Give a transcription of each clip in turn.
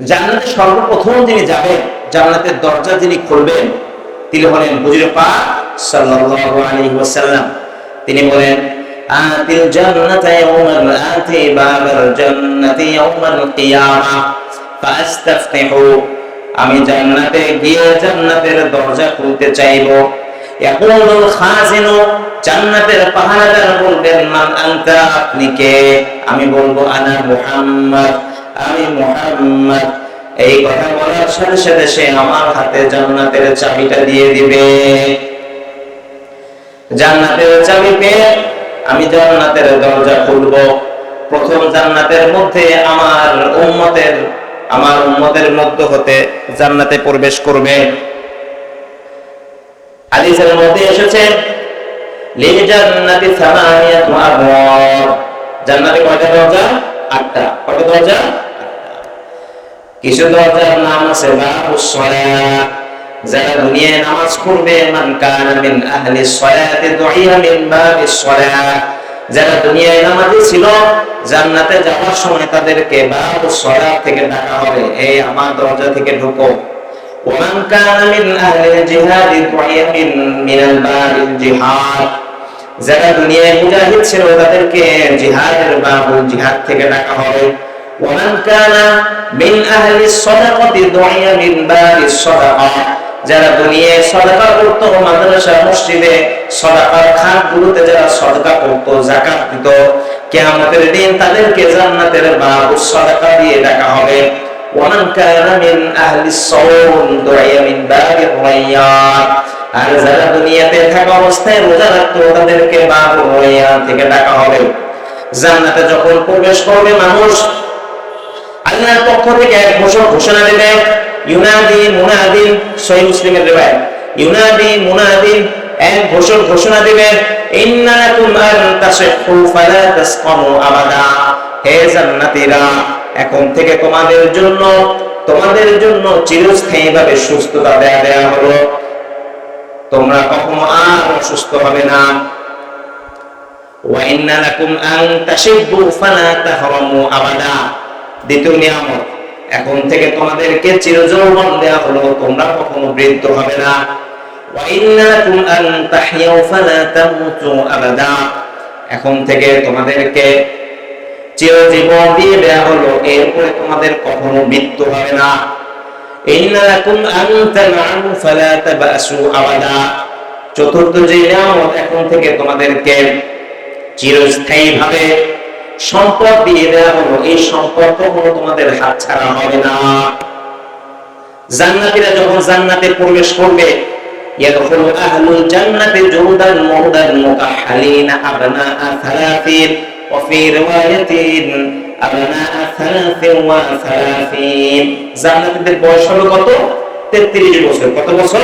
জান্নাতে সর্বপ্রথম যিনি যাবেন, জান্নাতের দরজা যিনি খুলবেন, তিনি হলেন হুজুরে পাক সাল্লাল্লাহু আলাইহি ওয়াসাল্লাম। তিনি বলেন, আতিল জান্নাতা ইয়াওমাল আতি বাবাল জান্নাতি ইয়াওমাল কিয়ামা ফাস্তাফতিহু আমি জান্নাতে গিয়ে জান্নাতের দরজা খুলতে চাইব। ইয়াকুলুল খাজিনু, জান্নাতের পাহারাদার বলবেন, মান আনতা, আপনি কে? আমি বলব, আনা মুহাম্মদ। আমি মুহাম্মদ। এই কথা বলার সাথে সাথে সে আমার হাতে জান্নাতের চাবিটা দিয়ে দিবে। জান্নাতের চাবি পেয়ে আমি জান্নাতের দরজা খুলব। প্রথম জান্নাতের মধ্যে আমার উম্মতের আমার উম্মতের মধ্য হতে জান্নাতে প্রবেশ করবে। হাদিসের মধ্যে এসেছে লিল জান্নাতি সামানিয়াতু আবওয়াব। জান্নাতে কয়টা দরজা? আটটা। কয়টা দরজা? কিছু দরজার নাম আছে বাবুস সালাত যারা দুনিয়ায় নামাজ পড়বে মান কানা মিন আহলি সালাতি দুইয়া মিন বাবিস সালাত যারা দুনিয়ায় নামাজি ছিল জান্নাতে যাওয়ার সময় তাদেরকে বাবুস সালাত থেকে ডাকা হবে এই আমার দরজা থেকে ঢুকো ومن كان من أهل الجهاد دعي من من الباب الجهاد যারা দুনিয়ায় মুজাহিদ ছিল তাদেরকে জিহাদের বাবুল জিহাদ থেকে ডাকা হবে ومن كان من أهل الصدقة دعي من باب الصدقة যারা দুনিয়ায় সদকা করতো মাদ্রাসা মসজিদে সদকার খাতগুলোতে যারা সদকা করতো যাকাত দিত কিয়ামতের দিন তাদেরকে জান্নাতের বাবু সদকা দিয়ে ডাকা হবে ومن كان من أهل الصوم دعي من باب الريان আর যারা দুনিয়াতে থাকা অবস্থায় রোজা রাখতো তাদেরকে বাবু রয়ান থেকে ডাকা হবে জান্নাতে যখন প্রবেশ করবে মানুষ আল্লাহর পক্ষ থেকে এক ঘোষণা ঘোষণা দেবে, ইউনাদি মুনাদিন সহি মুসলিমের রিওয়ায়াত। ইউনাদি মুনাদিন এক ঘোষণ ঘোষণা দিবে ইন্নালাকুম আন তাসিহু, ফালা তাসকামু আবাদা। হে জান্নাতীরা, এখন থেকে তোমাদের জন্য তোমাদের জন্য চিরস্থায়ীভাবে সুস্থতা দেয়া দেয়া হলো। তোমরা কখনো আর অসুস্থ হবে না। ওয়াইন্না লাকুম আন তাশিব্বু ফালা তাহরামু আবাদা। দ্বিতীয় নিয়ামত, এখন থেকে তোমাদেরকে চিরযৌবন দেয়া হলো, তোমরা কখনো বৃদ্ধ হবে না। এখন থেকে তোমাদেরকে চিরজীবন দিয়ে দেয়া হলো, এরপরে তোমাদের কখনো মৃত্যু হবে না। চতুর্থ যে নিয়ামত এখন থেকে তোমাদেরকে চিরস্থায়ী ভাবে সম্পদ দিয়ে দেওয়া হলো এই সম্পদ কখনো তোমাদের হাত ছাড়া হবে না জান্নাতীরা যখন জান্নাতে প্রবেশ করবে يدخل أهل الجنة جودا مودا مكحلين أبناء ثلاثين وفي رواية أبناء ثلاث وثلاثين জান্নাতীদের বয়স হলো কত 33 বছর কত বছর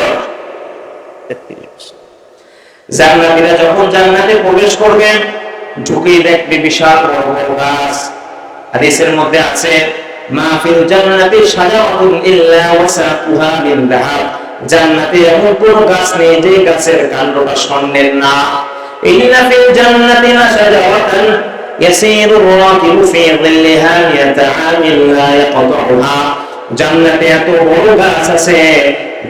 33 বছর জান্নাতীরা যখন জান্নাতে প্রবেশ করবে ঢুকেই দেখবে বিশাল বড় গাছ। হাদিসের মধ্যে আছে মাহফিল জান্নাতি সাজাউন ইল্লা ওয়াসাকুহা মিন জান্নাতে এমন কোন গাছ নেই যে গাছের কাণ্ডটা স্বর্ণের না। ইয়াসিরু রাকিবু ফি যিল্লিহা ইয়াতাআমিল লা জান্নাতে এত বড় গাছ আছে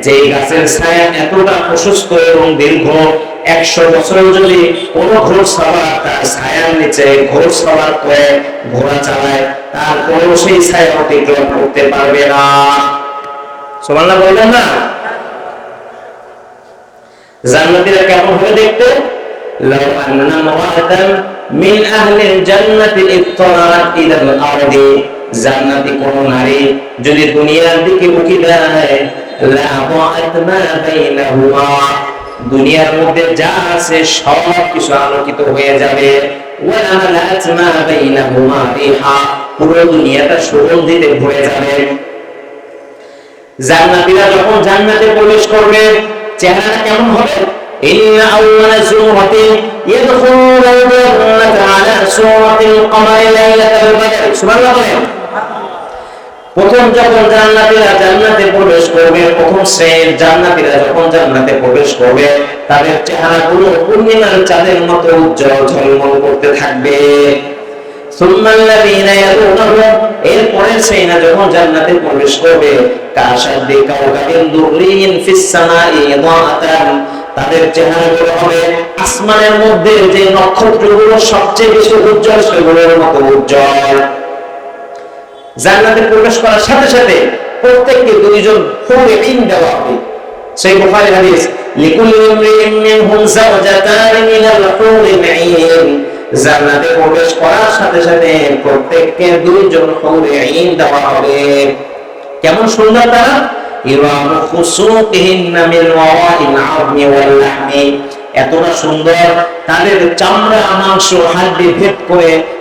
যে গাছের ছায়া এতটা প্রশস্ত এবং দীর্ঘ একশো বছর যদি কোন ঘোর সবার তার ছায়ার নিচে ঘোর করে ঘোড়া চালায়, তারপরেও সেই ছায়া অতিক্রম করতে পারবে না। সোমাল্লা বলবেন না? কেমন হবে দেখতে? যদি দুনিয়ার দিকে উকি দেয় দুনিয়ার মধ্যে যা আছে সব কিছু আলোকিত হয়ে যাবে ওয়ালা মালাত মা বাইনাহুমা রিহা পুরো দুনিয়াটা সুগন্ধিতে ভরে যাবে জান্নাতীরা যখন জান্নাতে প্রবেশ করবে চেহারা কেমন হবে إن أول سورة يدخلون الجنة على سورة القمر ليلة البدر سبحان الله প্রথম যখন জান্নাতিরা জান্নাতে প্রবেশ করবে, প্রথম শ্রেণির জান্নাতিরা যখন জান্নাতে প্রবেশ করবে, তাদের চেহারা গুলো পূর্ণিমার চাঁদের মতো উজ্জ্বল ঝলমল করতে থাকবে। আসমানের মধ্যে যে নক্ষত্রগুলো সবচেয়ে বেশি উজ্জ্বল, সেগুলোর মতো উজ্জ্বল। জান্নাতে প্রবেশ করার সাথে সাথে প্রত্যেককে দুইজন হুরে ইন দেওয়া হবে। সেই বুখারী হাদিস, লিকুল্লি ইমরিইন মিনহুম যাওজাতান মিনাল হুরিল আইন জান্নাতে প্রবেশ করার সাথে সাথে প্রত্যেককে দুইজন হুরে আইন দেওয়া হবে। কেমন সুন্দর তারা? ইরাম খুসুকিহিন্না মিন ওয়ারাইল আযমি ওয়াল লাহমি। এতটা সুন্দর, তাদের চামড়া, মাংস, হাড্ডি ভেদ করে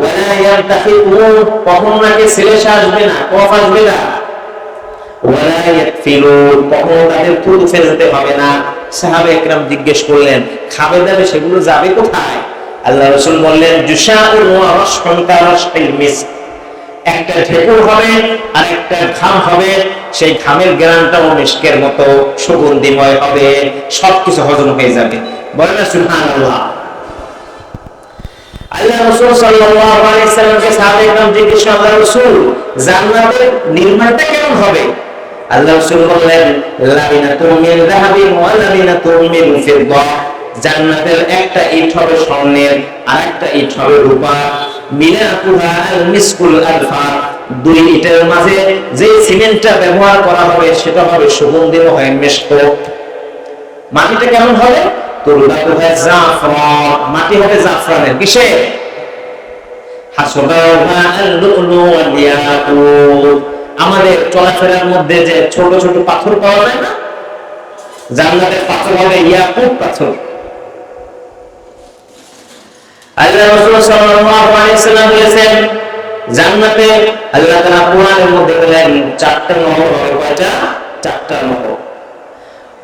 ওয়ালা ইয়ান্তাহিকুন কখনো নাকি ছেলে আসবে না, কফ আসবে না। ওয়ালা ইয়াকফিলুন, কখনো তাদের থুতু ফেলতে হবে না। সাহাবে একরাম জিজ্ঞেস করলেন, খাবে দাবে সেগুলো যাবে কোথায়? আল্লাহ রসুল বললেন একটা ঢেকুর হবে আর একটা ঘাম হবে, সেই ঘামের গ্রানটাও মিষ্কের মতো সুগন্ধিময় হবে, সবকিছু হজম হয়ে যাবে। বলে না সুবহানাল্লাহ। আল্লাহ আল্লাহ রাসূল যে সিমেন্টটা ব্যবহার করা হবে সেটা হবে সুগন্ধিময় মিষ্ট। মাটিটা কেমন হবে? মাটি হবে জাফরানের। কিসে আমাদের চলাফেরার মধ্যে যে ছোট ছোট পাথর পাওয়া যায় না পাথর হবে ইয়াকুত পাথর। জান্নাতে আল্লাহ কোরআনের মধ্যে বলেন, চারটা নহর হবে কয়টা? চারটা নহর ওয়ানহারুম মিন মাইন গায়রি আসির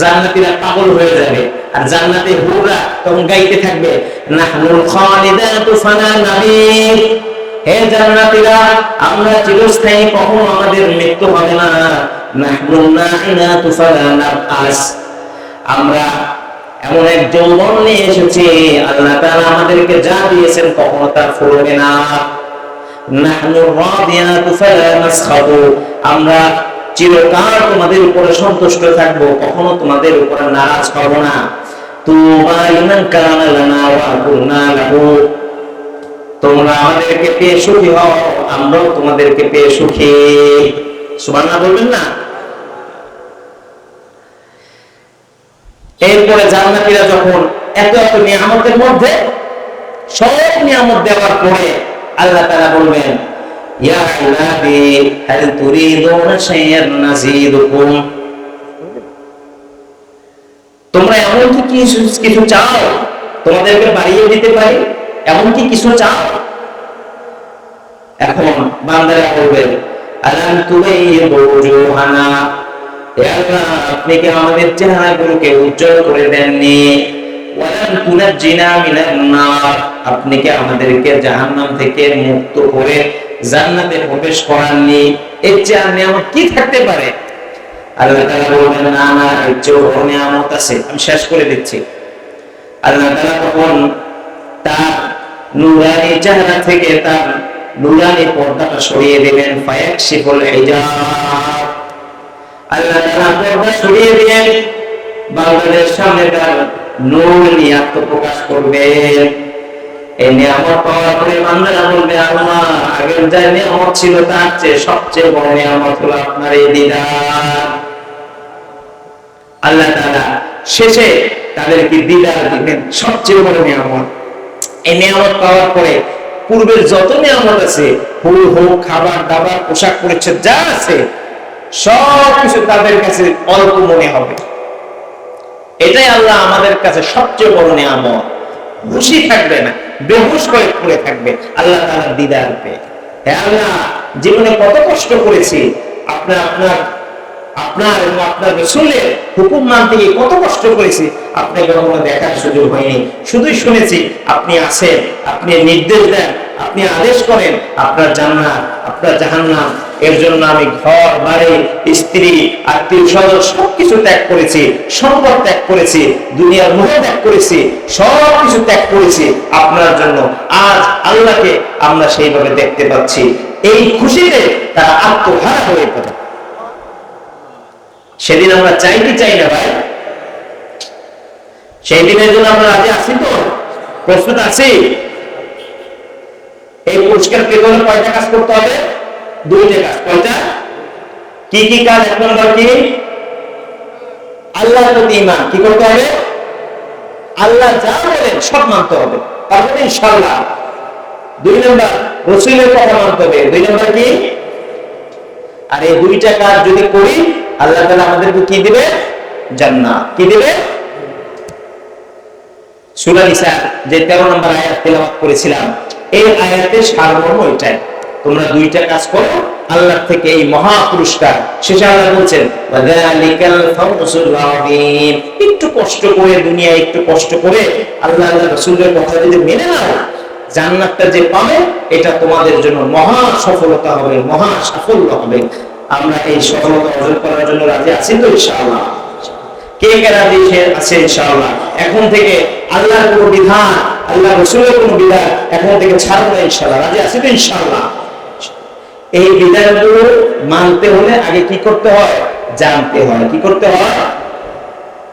জান্নাতীরা পাগল হয়ে যাবে। আর জান্নাতে হুররা তখন গাইতে থাকবে, নাহনুল খালিদাতু ফানা নাবির। হে জান্নাতীরা, আমরা চিরস্থায়ী, কখনো আমাদের মৃত্যু হবে না। নাহনুল নাইনাতু ফালা নাবাস আমরা এমন এক যৌবন নিয়ে এসেছি, আল্লাহ তাআলা আমাদেরকে যা দিয়েছেন কখনো তা ফুরবে না। নাহনু রাদিয়াতু ফালা নাসখাতু। আমরা চিরকাল তোমাদের উপরে সন্তুষ্ট থাকব, কখনো তোমাদের উপরে নারাজ বলবেন না? এরপরে জান্নাতীরা যখন এত এত নিয়ামতের মধ্যে, সব নিয়ামত দেওয়ার পরে আল্লাহ তারা বলবেন ইয়া ইলাহি হাল তুরিদুনা শাইয়ান নাজিদুকুম তোমরা এমন কি কিছু কিছু চাও? তোমাদেরকে বাড়িয়ে দিতে পারি? এমন কি কিছু চাও? এখন বান্দারা আলাম হে আল্লাহ, আপনি কি আমাদের চেহারাগুলোকে উজ্জ্বল করে দেননি? আপনি কি আমাদেরকে জাহান্নাম থেকে মুক্ত করে জান্নাতে প্রবেশ করাননি এর চেয়ে আর নিয়ামত কি থাকতে পারে? আল্লাহ তাআলা বলবেন, না না এর চেয়ে বড় নিয়ামত আছে, আমি শেষ করে দিচ্ছি। আল্লাহ তাআলা তখন তার নুরানি চেহারা থেকে তার নুরানি পর্দাটা সরিয়ে দেবেন ফায়াকশিফুল হিজাব। আল্লাহ তাআলা পর্দা সরিয়ে দিয়ে বাংলাদেশ সামনে তার নূর নিয়ে আত্মপ্রকাশ করবেন। পরে ছিল হলো আপনার পরে পূর্বের যত নিয়ামত আছে ফুল হোক খাবার, দাবার, পোশাক পরিচ্ছদ যা আছে, সব কিছু তাদের কাছে অল্প মনে হবে। এটাই আল্লাহ আমাদের কাছে সবচেয়ে বড় নিয়ামত। খুশি থাকবে না। বেহুশ হয়ে পড়ে থাকবে। আল্লাহ তালার দিদার পেয়ে হ্যাঁ আল্লাহ, জীবনে কত কষ্ট করেছি। আপনার আপনার আপনার এবং আপনার রসুলের হুকুম মানতে গিয়ে কত কষ্ট করেছি। আপনাকে কখনো দেখার সুযোগ হয়নি। শুধুই শুনেছি, আপনি আছেন, আপনি নির্দেশ দেন, আপনি আদেশ করেন, আপনার জান্নাত, আপনার জাহান্নাম এর জন্য আমি ঘর, বাড়ি, স্ত্রী, আত্মীয় স্বজন সবকিছু ত্যাগ করেছি, সম্পদ ত্যাগ করেছি, দুনিয়ার মোহ ত্যাগ করেছি সব কিছু ত্যাগ করেছি আপনার জন্য। আজ আল্লাহকে আমরা সেইভাবে দেখতে পাচ্ছি। এই খুশিতে তারা আত্মহারা হয়ে পড়ে। সেদিন আমরা চাই কি চাই না ভাই? সেই দিনের জন্য আমরা রাজি আছি তো? প্রস্তুত আছি? এই পুরস্কার হলে কয়টা কাজ করতে হবে? দুইটা কাজ কি কি কাজ এক নম্বর কি? আল্লাহর প্রতি ইমান কি করতে হবে? আল্লাহ যা বলেন সব মানতে হবে। ইনশাল্লাহ দুই নম্বর, রসুলের কথা মানতে হবে। দুই নম্বর কি? আর এই দুইটা কাজ যদি করি, আল্লাহ তাআলা আমাদেরকে কি দিবে? জান্নাত। কি দিবে? সূরা নিসা যে 13 নম্বর আয়াত তেলাওয়াত করেছিলাম, এই আয়াতের সারমর্ম এটাই। তোমরা দুইটা কাজ করো আল্লাহ থেকে এই মহা পুরস্কার। শেষে আল্লাহ বলছেন একটু কষ্ট করে দুনিয়া একটু কষ্ট করে আল্লাহ আল্লাহ রাসূলের কথা যদি মেনে নাও, জান্নাতটা যে পাবে, এটা তোমাদের জন্য মহা সফলতা হবে, মহা সাফল্য হবে। আমরা এই সফলতা অর্জন করার জন্য রাজি আছি তো, ইনশাআল্লাহ? কে কে রাজি আছে, ইনশাআল্লাহ? এখন থেকে আল্লাহর কোনো বিধান, আল্লাহ রসুলের কোনো বিধান এখন থেকে ছাড়বো না, ইনশাআল্লাহ। রাজি আছি তো, ইনশাআল্লাহ? এই বিধানগুলো মানতে হলে আগে কি করতে হয়? জানতে হয়। কি করতে হয়?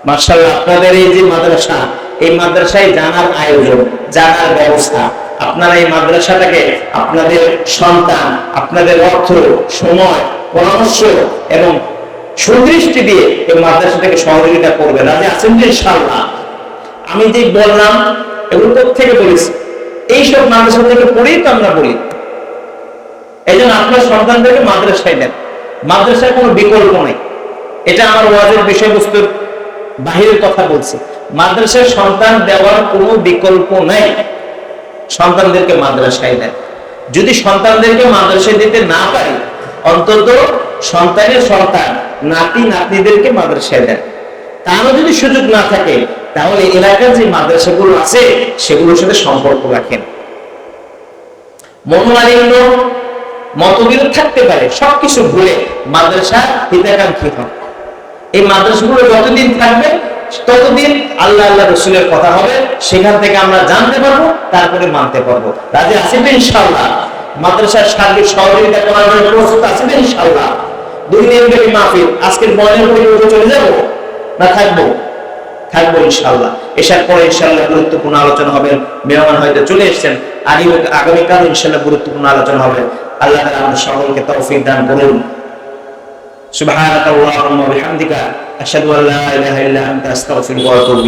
মার্শাল্লাহ আপনাদের এই যে মাদ্রাসা, এই মাদ্রাসায় জানার আয়োজন, জানার ব্যবস্থা, আপনারা এই মাদ্রাসাটাকে আপনাদের সন্তান, আপনাদের অর্থ, সময়, পরামর্শ এবং সুদৃষ্টি দিয়ে এই মাদ্রাসাটাকে সহযোগিতা করবেন। রাজি আছেন যে ইনশাআল্লাহ? আমি যে বললাম, এগুলো থেকে বলেছি এইসব মাদ্রাসা থেকে পড়েই তো আমরা বলি। এই জন্য আপনার সন্তানদেরকে মাদ্রাসায় দেন। মাদ্রাসায় কোনো বিকল্প নেই। এটা আমার ওয়াজের বিষয়বস্তুর বাহিরের কথা বলছি। মাদ্রাসায় সন্তান দেওয়ার কোনো বিকল্প নাই। সন্তানদেরকে মাদ্রাসায় দেন। যদি সন্তানদেরকে মাদ্রাসায় দিতে না পারি, অন্তত সন্তানের সন্তান, নাতি, নাতনিদেরকে মাদ্রাসায় দেন। তারও যদি সুযোগ না থাকে, তাহলে এলাকার যে মাদ্রাসাগুলো আছে, সেগুলোর সাথে সম্পর্ক রাখেন। মনোমালিন্য মতবিরোধ থাকতে পারে, সবকিছু ভুলে মাদ্রাসা হিতাকাঙ্ক্ষী হন। এই মাদ্রাসাগুলো যতদিন থাকবে, ততদিন আল্লাহ আল্লাহ রসুলের কথা হবে, সেখান থেকে আমরা জানতে পারব, তারপরে মানতে পারব। রাজি তো ইনশাল্লাহ মাদ্রাসার সার্বিক সহযোগিতা করার জন্য প্রস্তুত ইনশাল্লাহ দুই দিন আজকের মনের পরিবর্তন চলে যাব? না থাকব? থাকব ইনশাল্লাহ এসার পরে ইনশাল্লাহ গুরুত্বপূর্ণ আলোচনা হবে। মেহমান হয়তো চলে এসেছেন। আগামীকাল ইনশাল্লাহ গুরুত্বপূর্ণ আলোচনা হবে। আল্লাহ তাআলা আমাদের সকলকে তৌফিক দান করুন। সুবহানাকা আল্লাহুম্মা ওয়া বিহামদিকা, আশহাদু আল্লা ইলাহা ইল্লা আনতা, আস্তাগফিরুকা ওয়া আতুবু